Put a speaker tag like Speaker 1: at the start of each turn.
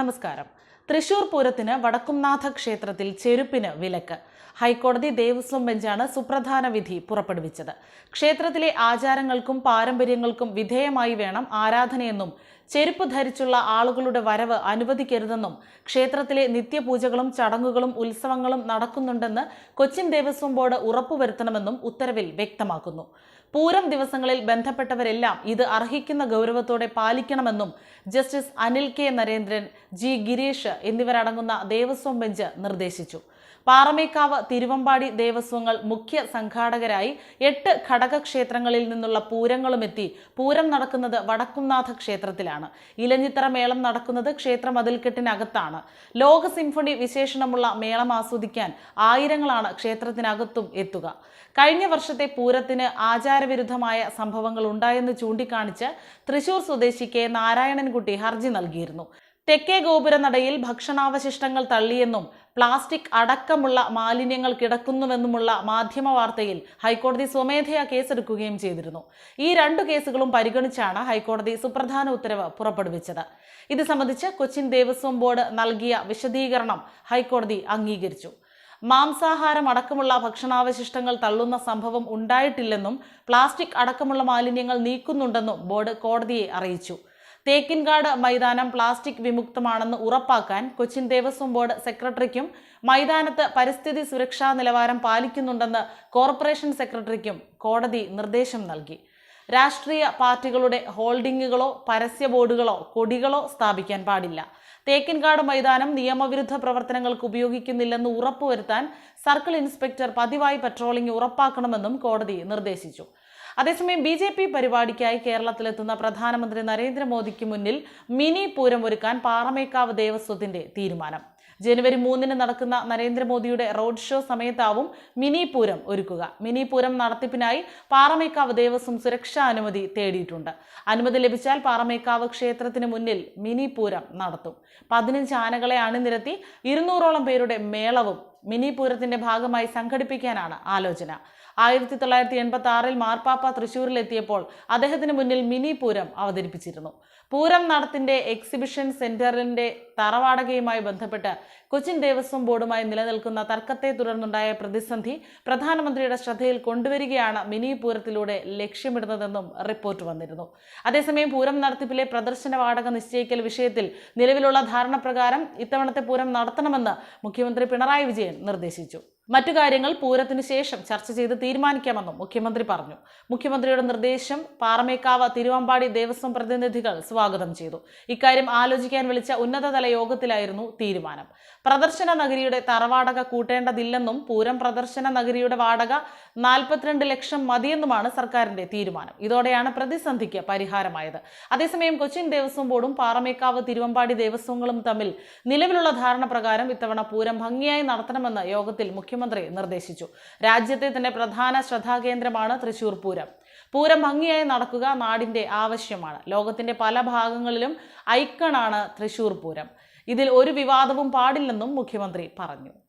Speaker 1: നമസ്കാരം തൃശൂർ പൂരത്തിന് വടക്കുംനാഥ ക്ഷേത്രത്തിൽ ചെരുപ്പിന് വിലക്ക് ഹൈക്കോടതി ദേവസ്വം ബെഞ്ചാണ് സുപ്രധാന വിധി പുറപ്പെടുവിച്ചത് ക്ഷേത്രത്തിലെ ആചാരങ്ങൾക്കും പാരമ്പര്യങ്ങൾക്കും വിധേയമായി വേണം ആരാധനയെന്നും ചെരുപ്പ് ധരിച്ചുള്ള ആളുകളുടെ വരവ് അനുവദിക്കരുതെന്നും ക്ഷേത്രത്തിലെ നിത്യപൂജകളും ചടങ്ങുകളും ഉത്സവങ്ങളും നടക്കുന്നുണ്ടെന്ന് കൊച്ചിൻ ദേവസ്വം ബോർഡ് ഉറപ്പുവരുത്തണമെന്നും ഉത്തരവിൽ വ്യക്തമാക്കുന്നു പൂരം ദിവസങ്ങളിൽ ബന്ധപ്പെട്ടവരെല്ലാം ഇത് അർഹിക്കുന്ന ഗൗരവത്തോടെ പാലിക്കണമെന്നും justice Anil K Narendran G Gireesh എന്നിവരടങ്ങുന്ന ദേവസ്വം ബെഞ്ച് നിർദ്ദേശിച്ചു പാറമേക്കാവ് തിരുവമ്പാടി ദേവസ്വങ്ങൾ മുഖ്യ സംഘാടകരായി എട്ട് ഘടകക്ഷേത്രങ്ങളിൽ നിന്നുള്ള പൂരങ്ങളുമെത്തി പൂരം നടക്കുന്നത് വടക്കുംനാഥ ക്ഷേത്രത്തിലാണ് മേളയാണ് ഇലഞ്ഞിത്തറ മേളം നടക്കുന്നത് ക്ഷേത്ര മതിൽക്കെട്ടിനകത്താണ് ലോക സിംഫണി വിശേഷണമുള്ള മേളം ആസ്വദിക്കാൻ ആയിരങ്ങളാണ് ക്ഷേത്രത്തിനകത്തും എത്തുക കഴിഞ്ഞ വർഷത്തെ പൂരത്തിന് ആചാരവിരുദ്ധമായ സംഭവങ്ങൾ ഉണ്ടായെന്ന് ചൂണ്ടിക്കാണിച്ച് തൃശൂർ സ്വദേശി കെ നാരായണൻകുട്ടി ഹർജി നൽകിയിരുന്നു തെക്കേ ഗോപുര നടയിൽ ഭക്ഷണാവശിഷ്ടങ്ങൾ തള്ളിയെന്നും പ്ലാസ്റ്റിക് അടക്കമുള്ള മാലിന്യങ്ങൾ കിടക്കുന്നുവെന്നുമുള്ള മാധ്യമ വാർത്തയിൽ ഹൈക്കോടതി സ്വമേധയാ കേസെടുക്കുകയും ചെയ്തിരുന്നു ഈ രണ്ടു കേസുകളും പരിഗണിച്ചാണ് ഹൈക്കോടതി സുപ്രധാന ഉത്തരവ് പുറപ്പെടുവിച്ചത് ഇത് സംബന്ധിച്ച് കൊച്ചിൻ ദേവസ്വം ബോർഡ് നൽകിയ വിശദീകരണം ഹൈക്കോടതി അംഗീകരിച്ചു മാംസാഹാരം അടക്കമുള്ള ഭക്ഷണാവശിഷ്ടങ്ങൾ തള്ളുന്ന സംഭവം ഉണ്ടായിട്ടില്ലെന്നും പ്ലാസ്റ്റിക് അടക്കമുള്ള മാലിന്യങ്ങൾ നീക്കുന്നുണ്ടെന്നും ബോർഡ് കോടതിയെ അറിയിച്ചു തേക്കിൻകാട് മൈതാനം പ്ലാസ്റ്റിക് വിമുക്തമാണെന്ന് ഉറപ്പാക്കാൻ കൊച്ചിൻ ദേവസ്വം ബോർഡ് സെക്രട്ടറിക്കും മൈതാനത്ത് പരിസ്ഥിതി സുരക്ഷാ നിലവാരം പാലിക്കുന്നുണ്ടെന്ന് കോർപ്പറേഷൻ സെക്രട്ടറിക്കും കോടതി നിർദ്ദേശം നൽകി രാഷ്ട്രീയ പാർട്ടികളുടെ ഹോൾഡിങ്ങുകളോ പരസ്യ ബോർഡുകളോ കൊടികളോ സ്ഥാപിക്കാൻ പാടില്ല തേക്കിൻകാട് മൈതാനം നിയമവിരുദ്ധ പ്രവർത്തനങ്ങൾക്ക് ഉപയോഗിക്കുന്നില്ലെന്ന് ഉറപ്പുവരുത്താൻ സർക്കിൾ ഇൻസ്പെക്ടർ പതിവായി പട്രോളിംഗ് ഉറപ്പാക്കണമെന്നും കോടതി നിർദ്ദേശിച്ചു അതേസമയം ബി ജെ പി പരിപാടിക്കായി കേരളത്തിലെത്തുന്ന പ്രധാനമന്ത്രി നരേന്ദ്രമോദിക്ക് മുന്നിൽ മിനി പൂരം ഒരുക്കാൻ പാറമേക്കാവ് ദേവസ്വത്തിന്റെ തീരുമാനം ജനുവരി മൂന്നിന് നടക്കുന്ന നരേന്ദ്രമോദിയുടെ റോഡ് ഷോ സമയത്താവും മിനി പൂരം ഒരുക്കുക മിനി പൂരം നടത്തിപ്പിനായി പാറമേക്കാവ് ദേവസ്വം സുരക്ഷാ അനുമതി തേടിയിട്ടുണ്ട് അനുമതി ലഭിച്ചാൽ പാറമേക്കാവ് ക്ഷേത്രത്തിന് മുന്നിൽ മിനി പൂരം നടത്തും പതിനഞ്ച് ആനകളെ അണിനിരത്തി ഇരുന്നൂറോളം പേരുടെ മേളവും മിനി പൂരത്തിന്റെ ഭാഗമായി സംഘടിപ്പിക്കാനാണ് ആലോചന ആയിരത്തി തൊള്ളായിരത്തി എൺപത്തി ആറിൽ മാർപ്പാപ്പ തൃശൂരിലെത്തിയപ്പോൾ അദ്ദേഹത്തിന് മുന്നിൽ മിനി പൂരം അവതരിപ്പിച്ചിരുന്നു പൂരം നടത്തിന്റെ എക്സിബിഷൻ സെന്ററിന്റെ തറവാടകയുമായി ബന്ധപ്പെട്ട് കൊച്ചിൻ ദേവസ്വം ബോർഡുമായി നിലനിൽക്കുന്ന തർക്കത്തെ തുടർന്നുണ്ടായ പ്രതിസന്ധി പ്രധാനമന്ത്രിയുടെ ശ്രദ്ധയിൽ കൊണ്ടുവരികയാണ് മിനി പൂരത്തിലൂടെ ലക്ഷ്യമിടുന്നതെന്നും റിപ്പോർട്ട് വന്നിരുന്നു അതേസമയം പൂരം നടത്തിപ്പിലെ പ്രദർശന വാടക നിശ്ചയിക്കൽ വിഷയത്തിൽ നിലവിലുള്ള ധാരണ പ്രകാരം ഇത്തവണത്തെ പൂരം നടത്തണമെന്ന് മുഖ്യമന്ത്രി പിണറായി വിജയൻ നിർദ്ദേശിച്ചു മറ്റു കാര്യങ്ങൾ പൂരത്തിന് ശേഷം ചർച്ച ചെയ്ത് തീരുമാനിക്കാമെന്നും മുഖ്യമന്ത്രി പറഞ്ഞു മുഖ്യമന്ത്രിയുടെ നിർദ്ദേശം പാറമേക്കാവ് തിരുവമ്പാടി ദേവസ്വം പ്രതിനിധികൾ സ്വാഗതം ചെയ്തു ഇക്കാര്യം ആലോചിക്കാൻ വിളിച്ച ഉന്നതതല യോഗത്തിലായിരുന്നു തീരുമാനം പ്രദർശന നഗരിയുടെ തറവാടക കൂട്ടേണ്ടതില്ലെന്നും പൂരം പ്രദർശന നഗരിയുടെ വാടക നാൽപ്പത്തിരണ്ട് ലക്ഷം മതിയെന്നുമാണ് സർക്കാരിന്റെ തീരുമാനം ഇതോടെയാണ് പ്രതിസന്ധിക്ക് പരിഹാരമായത് അതേസമയം കൊച്ചിൻ ദേവസ്വം ബോർഡും പാറമേക്കാവ് തിരുവമ്പാടി ദേവസ്വങ്ങളും തമ്മിൽ നിലവിലുള്ള ധാരണ പ്രകാരം ഇത്തവണ പൂരം ഭംഗിയായി നടത്തണമെന്ന് യോഗത്തിൽ മുഖ്യമന്ത്രി മുഖ്യമന്ത്രി നിർദ്ദേശിച്ചു രാജ്യത്തെ തന്നെ പ്രധാന ശ്രദ്ധാകേന്ദ്രമാണ് തൃശൂർ പൂരം പൂരം ഭംഗിയായി നടക്കുക നാടിന്റെ ആവശ്യമാണ് ലോകത്തിന്റെ പല ഭാഗങ്ങളിലും ഐക്കണാണ് തൃശൂർ പൂരം ഇതിൽ ഒരു വിവാദവും പാടില്ലെന്നും മുഖ്യമന്ത്രി പറഞ്ഞു